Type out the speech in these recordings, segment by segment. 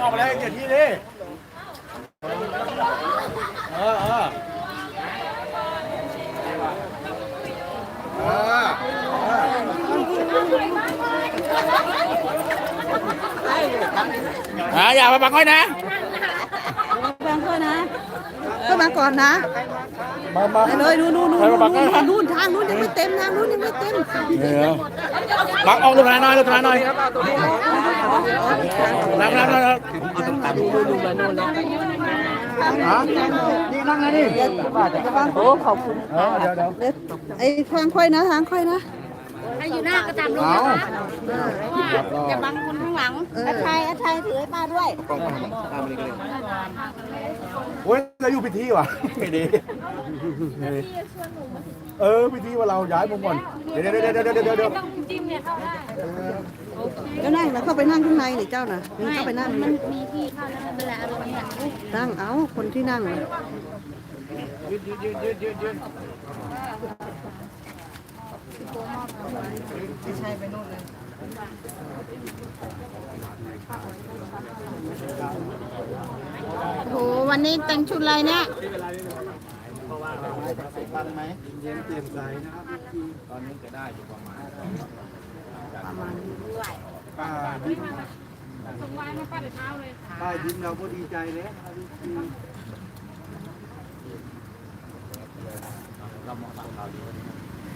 ออกมาเลยเกียรติที่ดิเออเออเอออ่าอย่ามาบังค่อยนะแบงค์ ก็นะก็มาก่อนนะมามาไปเลยนู่นนู่นนู่นใครมาบังนู่ให้นนู่นทางนู่นยังไม่เต็มทางนู่นยังไม่เต็มเดี๋ยวบังออกลูกหน่อยหน่อยลูกหน่อยหน่อยนั่งนั่งนั่งนั่งฮะนี่นั่งนะนี่ระวังโอ้ขอบคุณเออเดี๋ยวเดี๋ยวเด็ดไอ้ทางค่อยนะทางค่อยนะ ถ้าอยู่หน้าก็ตามลงเอานะคะเพราะว่าจะบังคนข้างหลังอาชัยอาชัยถือให้ป้าด้วยโอ้ยเราอยู่พิธีว่ะไม่ดีไม่ดีเออพิธีว่าเราย้ายมุมก่อนเดี๋ยวเดี๋ยวเดี๋ยวเดี๋ยวเดี๋ยวเดี๋ยวต้องจิ้มเนี่ยเข้าได้เจ้านั่งนะเข้าไปนั่งข้างในนี่เจ้าน่ะนี่เข้าไปนั่งมันี่นมีที่เข้าแล้วเวลาเราเนี่ยนั่งเอาคนที่นั่งน่ะยืดยืดยืดยืด ยืดยืดโหวันนี้แต่งชุดอะไรเนี่ยปันไหมเย็นเปลี่ยนใจนะครับตอนนี้จะได้อยู่ประมาณป้ายิ้มป้ายิ้มเราก็ดีใจแล้วเรามองตามเราดี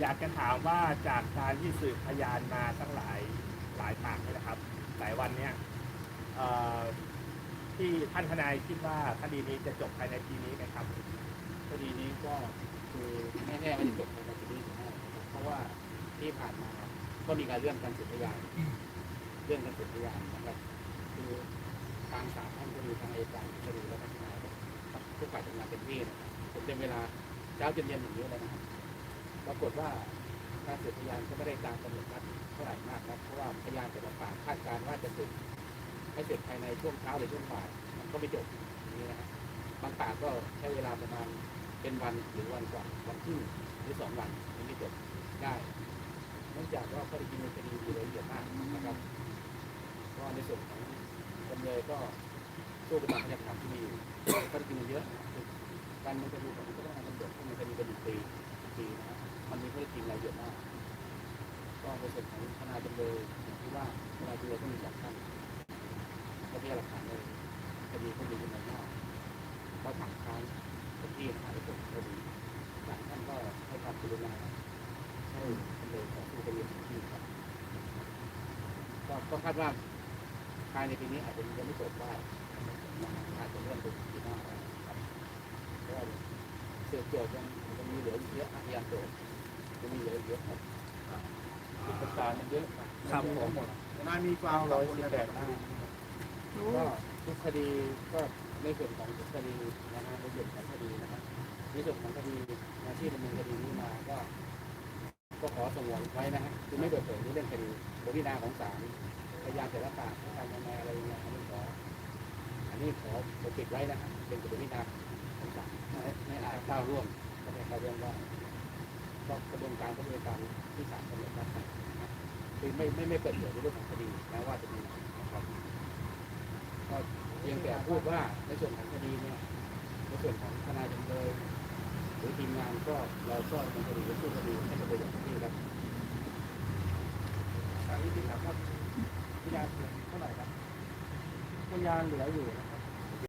อยากจะถามว่าจากการที่สืบพยานมาตั้งหลายหลายปากเลยนะครับ หลายวันเนี้ยที่ท่านทนายคิดว่าคดีนี้จะจบภายในปีนี้ไหมครับคดีนี้ก็คือแน่ๆไม่ได้จบในคดีนี้แน่เพราะว่าที่ผ่านมาก็มีการเลื่อนการสืบพยานเลื่อนการสืบพยานนะครับคือทางศาลท่านก็ดูทางอัยการก็ดูแล้วก็ทนายทุกฝ่ายทำงานเต็มที่นะครับผมเต็มเวลาเช้าเย็นอย่างนี้เลยนะครับ ปรากฏว่าการสืบพยานก็ไม่ได้ตามกำหนดนัดเท่าไหร่มากครับเพราะว่าพยานแต่ละปากคาดการว่าจะสืบให้เสร็จภายในช่วงเช้าหรือช่วงบ่ายมันก็ไม่จบอย่างนี้นะครับบางปากก็ใช้เวลาประมาณเป็นวันหรือวันกว่าวันครึ่งหรือสองวันถึงจะจบได้เนื่องจากว่าข้อเท็จริงในคดีมีรายละเอียดมากนะครับก็ในส่วนของจำเลยก็สู้ไปตามพยานหลักฐานที่มีอยู่ข้อเท็จริงมันเยอะการดำเนินคดีของผู้ต้องหาตำรวจมันคดีเป็นหนึ่งปีปีนะครับ มันมีข้อเท็จจริงรายละเอียดมากก็ในส่วนของทนายจำเลยอย่างที่ว่าทนายจำเลยต้องมีสองท่านก็พยานหลักฐานในคดีก็มีจำนวนมากก็ถามค้านพื้นที่นะครับในส่วนคดีศาลท่านก็ให้ความกรุณาให้จำเลยขอสู้คดีถึงที่ครับก็ก็คาดว่าภายในปีนี้อาจจะยังไม่จบได้อาจจะเลื่อนไปปีหน้าได้ครับเพราะว่าเสือโจทย์ยังยังมีเหลืออีกเยอะพยาโจทย์ ยังมีเหลืออีกเยอะครับเอกสารมันเยอะครับผมนายมีฟาวร้อยสิบแปดหน้าก็ทุกคดีก็ในส่วนของทุกคดีนะฮะในส่วนของคดีนะครับในส่วนของคดีนะที่ดำเนินคดีนี้มาก็ก็ขอสงวนไว้นะฮะคือไม่เปิดเผยในเรื่องคดีบทพิจารณาของศาลพยานแต่ละปากการยังไงอะไรยังไงอันนี้ขออันนี้ขอปกปิดไว้นะฮะเป็นบทพิจารณาของศาลไม่ไม่อาจก้าวร่วมก็ไม่ก้าวร่วมได้ ก็กระบวนการก็เป็นการที่ศาลกำหนดมานะคือไม่ไม่ไม่เปิดเผยในเรื่องของคดีนะว่าจะมีนะครับก็เพียงแต่พูดว่าในส่วนของคดีเนี่ยในส่วนของทนายจำเลยหรือทีมงานก็เราก็ดำเนินคดีและสู้คดีให้เป็นไปอย่างที่ครับอันนี้ที่ถามว่าพยานเท่าไหร่ครับพยานเหลืออยู่นะครับ